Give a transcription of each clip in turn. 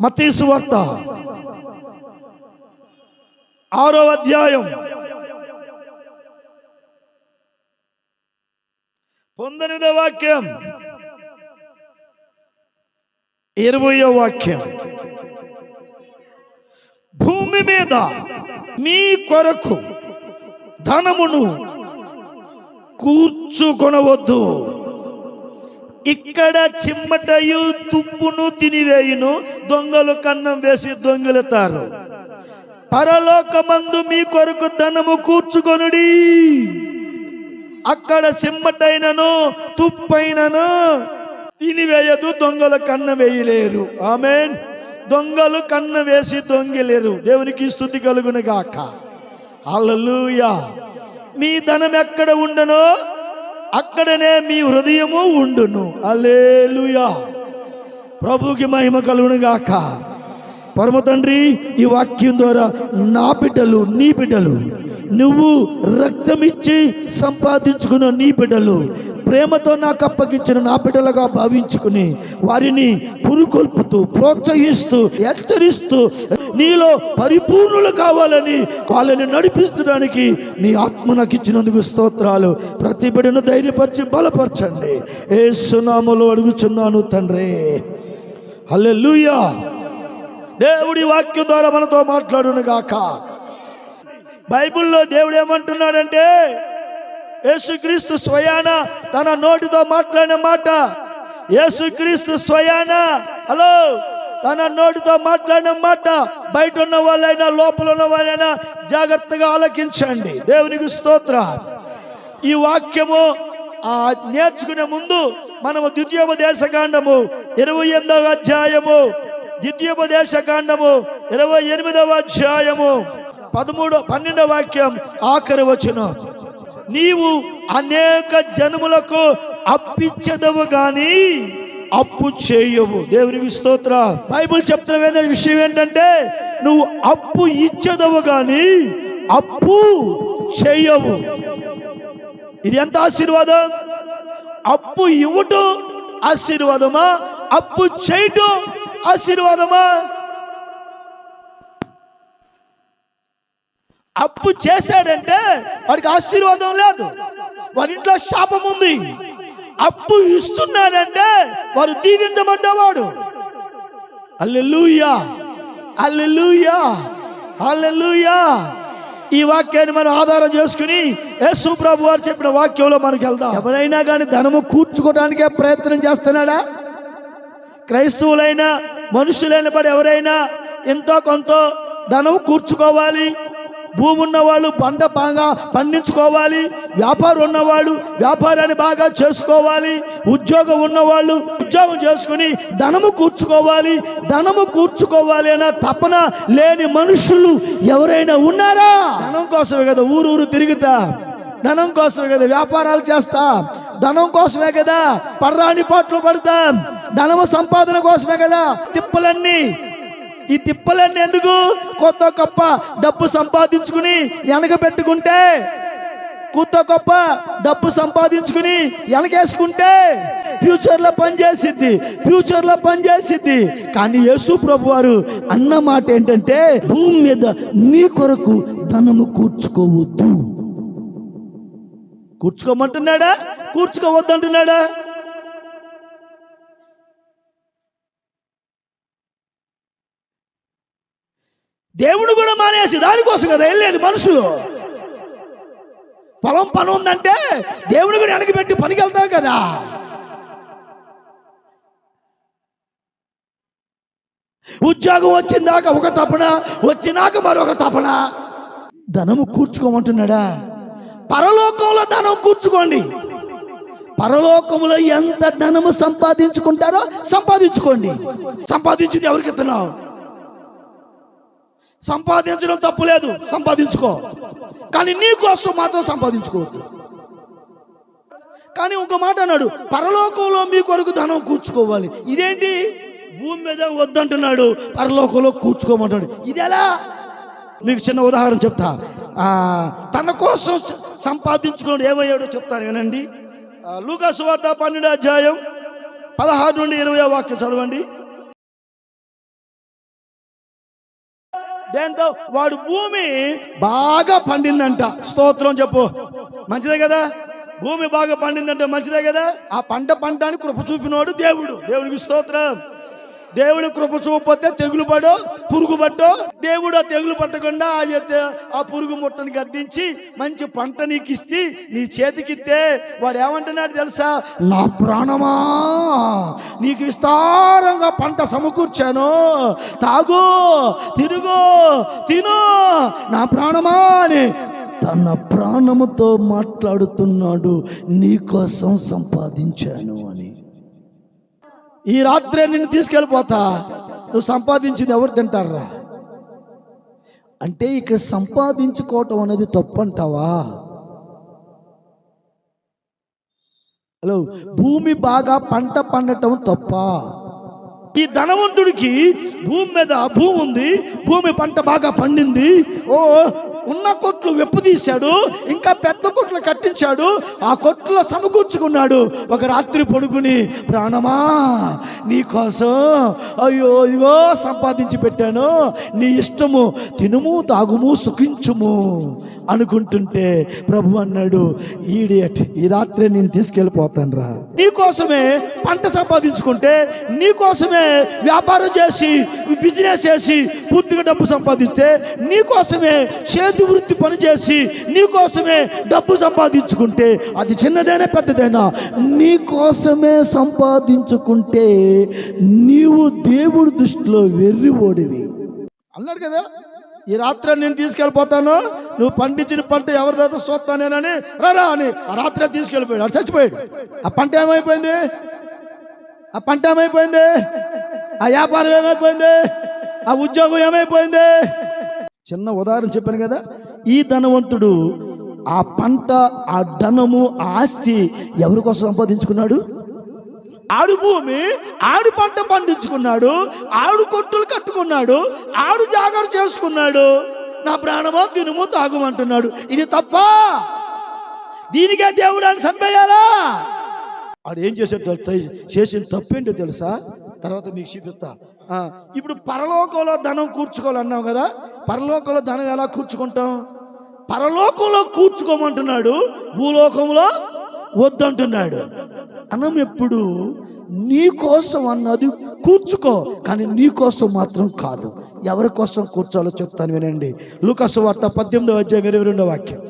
మతీసు వార్త. ఆరో అధ్యాయం. పొందనిదో వాక్యం. ఇరవయో వాక్యం. భూమి మీద మీ కొరకు ధనమును కూర్చుకొనవద్దు. ఇక్కడ చిమ్మటయు తుప్పును తినివేయును దొంగలు కన్నం వేసి దొంగలుతారు. పరలోకమందు మీ కొరకు ధనము కూర్చుకొనుడి. అక్కడ సిమ్మటైనను తుప్పైనను తినివేయదు దొంగలు కన్న వేయలేరు. ఆమెన్. దొంగలు కన్న వేసి దొంగలేరు. దేవునికి స్థుతి కలుగును అల్లలుయా మీ ధనం ఎక్కడ ఉండనో అక్కడనే మీ హృదయము ఉండును. అలేలుయా ప్రభుకి మహిమ కలుగును గాక. పరమ తండ్రి ఈ వాక్యం ద్వారా నా బిడ్డలు నీ బిడ్డలు నువ్వు రక్తమిచ్చి సంపాదించుకున్న నీ బిడ్డలు ప్రేమతో నాకు అప్పగించిన నా బిడ్డలుగా భావించుకుని వారిని పురుకొల్పుతూ ప్రోత్సహిస్తూ హెచ్చరిస్తూ నీలో పరిపూర్ణులు కావాలని వాళ్ళని నడిపిస్తడానికి నీ ఆత్మ నాకు ఇచ్చినందుకు స్తోత్రాలు. ప్రతి బిడ్డను ధైర్యపరిచి బలపరచండి. ఏ సునామలో అడుగుచున్నాను తండ్రి. హల్లెలూయా. దేవుడి వాక్యం ద్వారా మనతో మాట్లాడును గాక బైబిల్లో దేవుడు ఏమంటున్నాడంటే యేసుక్రీస్తు స్వయాన తన నోటితో మాట్లాడిన మాట. యేసుక్రీస్తు స్వయాన హలో తన నోటితో మాట్లాడిన మాట. బయట ఉన్న వాళ్ళైనా లోపల ఉన్న వాళ్ళైనా జాగ్రత్తగా ఆలకించండి. దేవునికి స్తోత్ర ఈ వాక్యము ఆ నేర్చుకునే ముందు మనము ద్వితీయోపదేశకాండము ఇరవై ఎనిమిదవ అధ్యాయము. ద్వితీయోపదేశకాండము ఇరవై ఎనిమిదవ అధ్యాయము. పదమూడో పన్నెండవ వాక్యం ఆఖరి వచ్చును నీవు అనేక జనములకు అప్పిచ్చదవు కానీ అప్పు చేయవు. దేవుని స్తోత్ర. బైబిల్ చెప్తున్న వేద విషయం ఏంటంటే నువ్వు అప్పు ఇచ్చదవు కానీ అప్పు చేయవు. ఇది ఎంత ఆశీర్వాదం? అప్పు ఇవ్వటం ఆశీర్వాదమా? అప్పు చేయటం ఆశీర్వాదమా? అప్పు చేశాడంటే వాడికి ఆశీర్వాదం లేదు. వారి ఇంట్లో శాపం ఉంది. అప్పు ఇస్తున్నాడంటే వారు దీవించబడ్డవాడు. అల్లెలుయా అల్లెలుయా అల్లెలుయా ఈ వాక్యాన్ని మనం ఆధారం చేసుకుని యేసు ప్రభు వారు చెప్పిన వాక్యంలో మనకి వెళ్దాం. ఎవరైనా కానీ ధనము కూర్చుకోవడానికే ప్రయత్నం చేస్తున్నాడా? క్రైస్తవులైనా మనుషులైన పడి ఎవరైనా ఎంతో కొంత ధనం కూర్చుకోవాలి? భూమి ఉన్నవాళ్ళు పంట బాగా పండించుకోవాలి వ్యాపారం ఉన్నవాళ్ళు వ్యాపారాన్ని బాగా చేసుకోవాలి ఉద్యోగం ఉన్నవాళ్ళు ఉద్యోగం చేసుకుని ధనము కూర్చుకోవాలి ధనము కూర్చుకోవాలి అన్న తపన లేని మనుషులు ఎవరైనా ఉన్నారా? ధనం కోసమే కదా ఊరు ఊరు తిరుగుతా. ధనం కోసమే కదా వ్యాపారాలు చేస్తా. ధనం కోసమే కదా పర్రాని పాటలు పడతాం. ధనము సంపాదన కోసమే కదా తిప్పలన్నీ ఈ తిప్పలన్నీ ఎందుకు? కొత్త గొప్ప డబ్బు సంపాదించుకుని వెనక పెట్టుకుంటే కొత్త గొప్ప డబ్బు సంపాదించుకుని వెనకేసుకుంటే ఫ్యూచర్లో పనిచేసిద్ది ఫ్యూచర్లో పనిచేసిద్ది కానీ యేసు ప్రభు వారు అన్న మాట ఏంటంటే భూమి మీద నీ కొరకు ధనము కూర్చుకోవద్దు. కూర్చుకోమంటున్నాడా? కూర్చుకోవద్దు అంటున్నాడా దేవుడు కూడా మానేసి దానికోసం కదా వెళ్ళేది మనుషులు. పొలం పని ఉందంటే దేవుడు కూడా వెనక్కి పెట్టి పనికి వెళ్తాం కదా. ఉద్యోగం వచ్చిందాక ఒక తపన వచ్చినాక మరొక తపన. ధనము కూర్చుకోమంటున్నాడా? పరలోకంలో ధనం కూర్చుకోండి. పరలోకంలో ఎంత ధనము సంపాదించుకుంటారో సంపాదించుకోండి. సంపాదించింది ఎవరికి ఇస్తున్నావు? సంపాదించడం తప్పు లేదు. సంపాదించుకో. కానీ నీ కోసం మాత్రం సంపాదించుకోవద్దు. కానీ ఇంకో మాట అన్నాడు పరలోకంలో మీ కొరకు ధనం కూర్చుకోవాలి. ఇదేంటి? భూమి మీద వద్దంటున్నాడు పరలోకంలో కూర్చుకోమంటాడు. ఇది ఎలా మీకు చిన్న ఉదాహరణ చెప్తా. తన కోసం స- ఏమయ్యాడో చెప్తాను వినండి. ఆ, లూకా సువార్త పన్నెండు అధ్యాయం పదహారు నుండి ఇరవై వాక్యం చదవండి. దేంతో వాడు భూమి బాగా పండిందంట. స్తోత్రం చెప్పు. మంచిదే కదా? భూమి బాగా పండిందంటే మంచిదే కదా? ఆ పంట పంటానికి కృప చూపినోడు దేవుడు. దేవునికి స్తోత్రం. దేవుడు కృప చూపొస్తే తెగులు పడు పురుగు పట్టో దేవుడు ఆ తెగులు పట్టకుండా ఆ ఆ పురుగు ముట్టని గద్దించి మంచి పంట నీకు ఇస్తే నీ చేతికిస్తే వాడు ఏమంటున్నాడు తెలుసా? నా ప్రాణమా నీకు విస్తారంగా పంట సమకూర్చాను. తాగు తిరుగు తిను నా ప్రాణమా అని తన ప్రాణముతో మాట్లాడుతున్నాడు నీకోసం సంపాదించాను అని. ఈ రాత్రే నిన్ను తీసుకెళ్ళిపోతా. నువ్వు సంపాదించింది ఎవరు తింటారా? అంటే ఇక్కడ సంపాదించుకోవటం అనేది తప్పు అంటావా హలో భూమి బాగా పంట పండటం తప్ప? ఈ ధనవంతుడికి భూమి మీద భూమి ఉంది భూమి పంట బాగా పండింది ఓ ఉన్న కొట్లు వెప్పుదీశాడు ఇంకా పెద్ద కొట్లు కట్టించాడు ఆ కొట్లో సమకూర్చుకున్నాడు. ఒక రాత్రి పడుకుని ప్రాణమా నీకోసం అయ్యో ఇదిగో సంపాదించి పెట్టాను నీ ఇష్టము తినుము తాగుము సుఖించుము అనుకుంటుంటే ప్రభు అన్నాడు ఈడియట్ ఈ రాత్రి నేను తీసుకెళ్ళిపోతాను రా నీకోసమే పంట సంపాదించుకుంటే నీకోసమే వ్యాపారం చేసి బిజినెస్ చేసి పూర్తిగా డబ్బు సంపాదిస్తే నీకోసమే చేతి వృత్తి పని చేసి నీకోసమే డబ్బు సంపాదించుకుంటే అది చిన్నదైనా పెద్దదైనా నీకోసమే సంపాదించుకుంటే నీవు దేవుడి దృష్టిలో వెర్రి ఓడివి. అన్నాడు కదా? ఈ రాత్రి నేను తీసుకెళ్ళిపోతాను నువ్వు పండించిన పంట ఎవరి దగ్గర చూస్తానేనని రారా అని ఆ రాత్రి తీసుకెళ్ళిపోయాడు. అది చచ్చిపోయాడు. ఆ పంట ఏమైపోయింది? ఆ పంట ఏమైపోయింది? ఆ వ్యాపారం ఏమైపోయింది? ఆ ఉద్యోగం ఏమైపోయింది? చిన్న ఉదాహరణ చెప్పాను కదా ఈ ధనవంతుడు ఆ పంట ఆ ధనము ఆ ఆస్తి ఎవరి కోసం సంపాదించుకున్నాడు? ఆడు భూమి ఆడు పంట పండించుకున్నాడు ఆడు కొట్టులు కట్టుకున్నాడు ఆడు జాగ్రత్త చేసుకున్నాడు. నా ప్రాణమో తినుము తాగుమంటున్నాడు. ఇది తప్ప? దీనికే దేవుడు అని చంపేయాలా? ఆడు ఏం చేశాడు చేసిన తప్పేంటో తెలుసా? తర్వాత మీకు చూపిస్తా. ఇప్పుడు పరలోకంలో ధనం కూర్చుకోవాలన్నాం కదా పరలోకంలో ధనం ఎలా కూర్చుకుంటాం? పరలోకంలో కూర్చుకోమంటున్నాడు భూలోకంలో వద్దంటున్నాడు. ధనం ఎప్పుడు? నీ కోసం అన్నది కూర్చుకో కానీ నీ కోసం మాత్రం కాదు. ఎవరి కోసం కూర్చోాలో చెప్తాను వినండి. లూకస్ వార్త పద్దెనిమిదవ అధ్యాయం ఇరవై రెండో వాక్యం.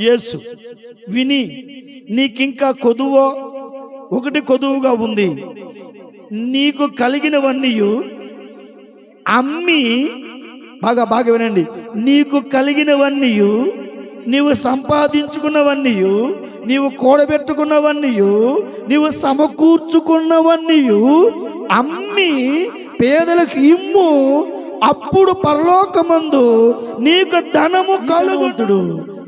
యేసు విని నీకింకా కొదువో? ఒకటి కొదువుగా ఉంది. నీకు కలిగినవన్నీ అమ్మి బాగా బాగా వినండి. నీకు కలిగినవన్నీ నీవు సంపాదించుకున్నవన్నీ నీవు కూడబెట్టుకున్నవన్నీ నీవు సమకూర్చుకున్నవన్నీ అమ్మి పేదలకు ఇమ్ము అప్పుడు పరలోకమందు నీకు ధనము కలుగుతుడు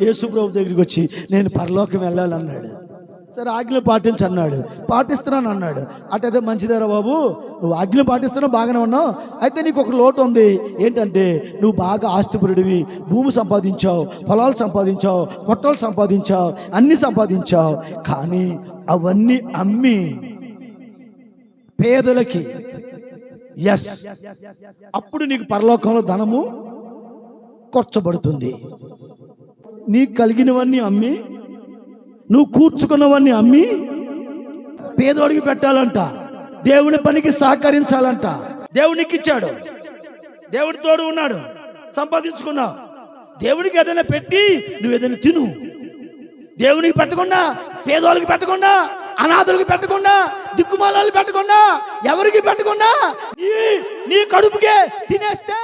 యేసుప్రభు దగ్గరికి వచ్చి నేను పరలోకం వెళ్ళాలన్నాడు. సరే ఆజ్ఞలు పాటించన్నాడు. పాటిస్తున్నాను అన్నాడు. అటైతే మంచిదేరా బాబు? నువ్వు ఆజ్ఞలు పాటిస్తున్నావు బాగానే ఉన్నావు. అయితే నీకు ఒక లోటు ఉంది. ఏంటంటే నువ్వు బాగా ఆస్తిపరుడివి. భూమి సంపాదించావు పొలాలు సంపాదించావు పొట్టలు సంపాదించావు అన్నీ సంపాదించావు. కానీ అవన్నీ అమ్మి పేదలకి. ఎస్. అప్పుడు నీకు పరలోకంలో ధనము కొర్చబడుతుంది. నీకు కలిగినవన్నీ అమ్మి నువ్వు కూర్చుకున్నవన్నీ అమ్మి పేదోడికి పెట్టాలంట. దేవుని పనికి సహకరించాలంట. దేవునికి ఇచ్చాడు దేవుడి తోడు ఉన్నాడు. సంపాదించుకున్నావు. దేవుడికి ఏదైనా పెట్టి నువ్వు ఏదైనా తిను. దేవునికి పెట్టకుండా పేదోళ్ళకి పెట్టకుండా అనాథులకు పెట్టకుండా దిక్కుమాలాలు పెట్టకుండా ఎవరికి పెట్టకుండా నీ నీ కడుపుకే తినేస్తే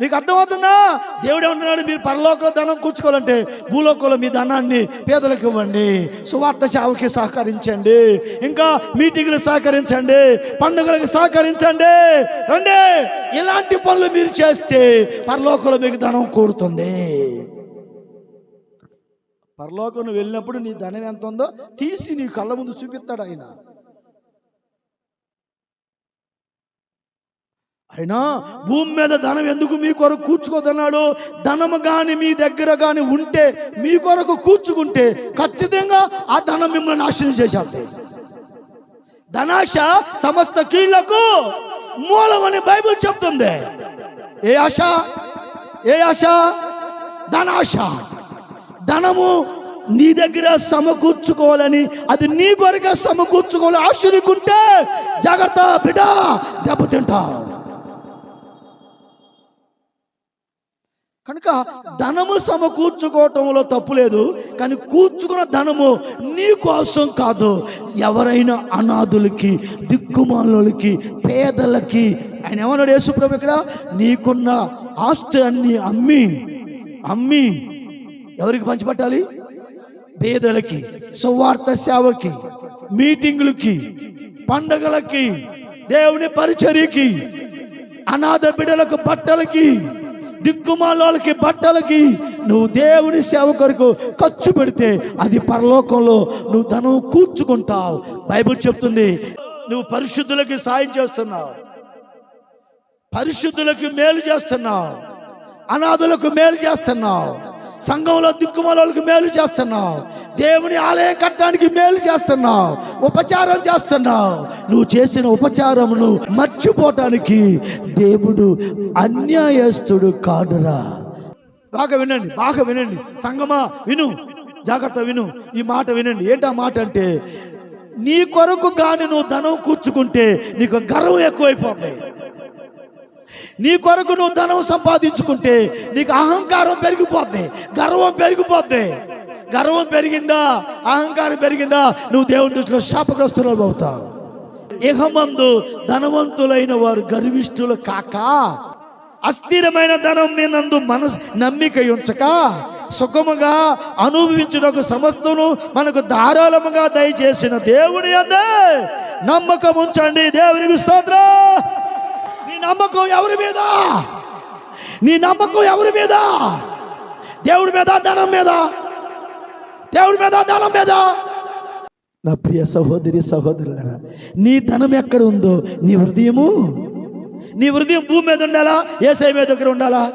మీకు అర్థమవుతుందా? దేవుడు ఏమంటున్నాడు? మీరు పరలోక ధనం కూర్చుకోవాలంటే భూలోకంలో మీ ధనాన్ని పేదలకు ఇవ్వండి. సువార్త చావుకి సహకరించండి. ఇంకా మీటింగ్లు సహకరించండి. పండుగలకు సహకరించండి. రండి. ఇలాంటి పనులు మీరు చేస్తే పరలోకంలో మీకు ధనం కూడుతుంది పరలోకం వెళ్ళినప్పుడు నీ ధనం ఎంత ఉందో తీసి నీ కళ్ళ ముందు చూపిస్తాడు ఆయన. అయినా భూమి మీద ధనం ఎందుకు మీ కొరకు కూర్చుకోదన్నాడు? ధనము కానీ మీ దగ్గర కానీ ఉంటే మీ కొరకు కూర్చుకుంటే ఖచ్చితంగా ఆ ధనం మిమ్మల్ని నాశనం చేశాడు ధనాశ సమస్త కీళ్ళకు మూలమని బైబిల్ చెప్తుంది. ఏ ఆశ? ఏ ఆశ? ధనాశ. ధనము నీ దగ్గర సమకూర్చుకోవాలని అది నీ కొరకే సమకూర్చుకోవాలి ఆశ నీకుంటే జాగ్రత్త బిడ్డ దెబ్బతింటావు. కనుక ధనము సమకూర్చుకోవటంలో తప్పు లేదు కానీ కూర్చుకున్న ధనము నీ కోసం కాదు. ఎవరైనా అనాథులకి దిక్కుమాలకి పేదలకి ఆయన ఏమన్నాడు యేసుప్రభు ఇక్కడ? నీకున్న ఆస్తి అన్ని అమ్మి అమ్మి ఎవరికి పంచిపెట్టాలి? పేదలకి సువార్త సేవకి మీటింగులకి పండగలకి దేవుని పరిచర్యకి అనాథ బిడ్డలకు బట్టలకి దిక్కుమాలకి బట్టలకి నువ్వు దేవుని సేవ కొరకు ఖర్చు పెడితే అది పరలోకంలో నువ్వు ధనం కూర్చుకుంటావు. బైబిల్ చెప్తుంది నువ్వు పరిశుద్ధులకి సాయం చేస్తున్నావు. పరిశుద్ధులకు మేలు చేస్తున్నావు. అనాథులకు మేలు చేస్తున్నావు. సంఘంలో దిక్కుమాలకు మేలు చేస్తున్నావు. దేవుని ఆలయం కట్టడానికి మేలు చేస్తున్నావు. ఉపచారం చేస్తున్నావు. నువ్వు చేసిన ఉపచారమును మర్చిపోవటానికి దేవుడు అన్యాయస్తుడు కాడురా బాగా వినండి బాగా వినండి. సంగమా విను. జాగ్రత్త విను. ఈ మాట వినండి. ఏంటా మాట అంటే నీ కొరకు కానీ నువ్వు ధనం కూర్చుకుంటే నీకు గర్వం ఎక్కువైపోతాయి. నీ కొరకు నువ్వు ధనం సంపాదించుకుంటే నీకు అహంకారం పెరిగిపోద్ది. గర్వం పెరిగిపోద్ది. గర్వం పెరిగిందా? అహంకారం పెరిగిందా? నువ్వు దేవుని దృష్టిలో శాపగ్రస్తులు అవుతావు. ఇహమందు ధనవంతులైన వారు గర్విష్ఠులు కాక అస్థిరమైన ధనం మీనందు మనసు నమ్మిక ఉంచక సుఖముగా అనుభవించుటకు సమస్తను మనకు ధారాళముగా దయచేసిన దేవుని అందే నమ్మకం ఉంచండి దేవునికి స్తోత్రం. నమ్మకం ఎవరి మీద? నీ నమ్మకం ఎవరి మీద? దేవుడి మీద ధనం మీద. దేవుడి మీద ధనం మీద. నా ప్రియ సహోదరి సహోదరులరా నీ ధనం ఎక్కడ ఉందో నీ హృదయము? నీ హృదయం భూమి మీద ఉండాలా? ఏసై మీద దగ్గర ఉండాలా?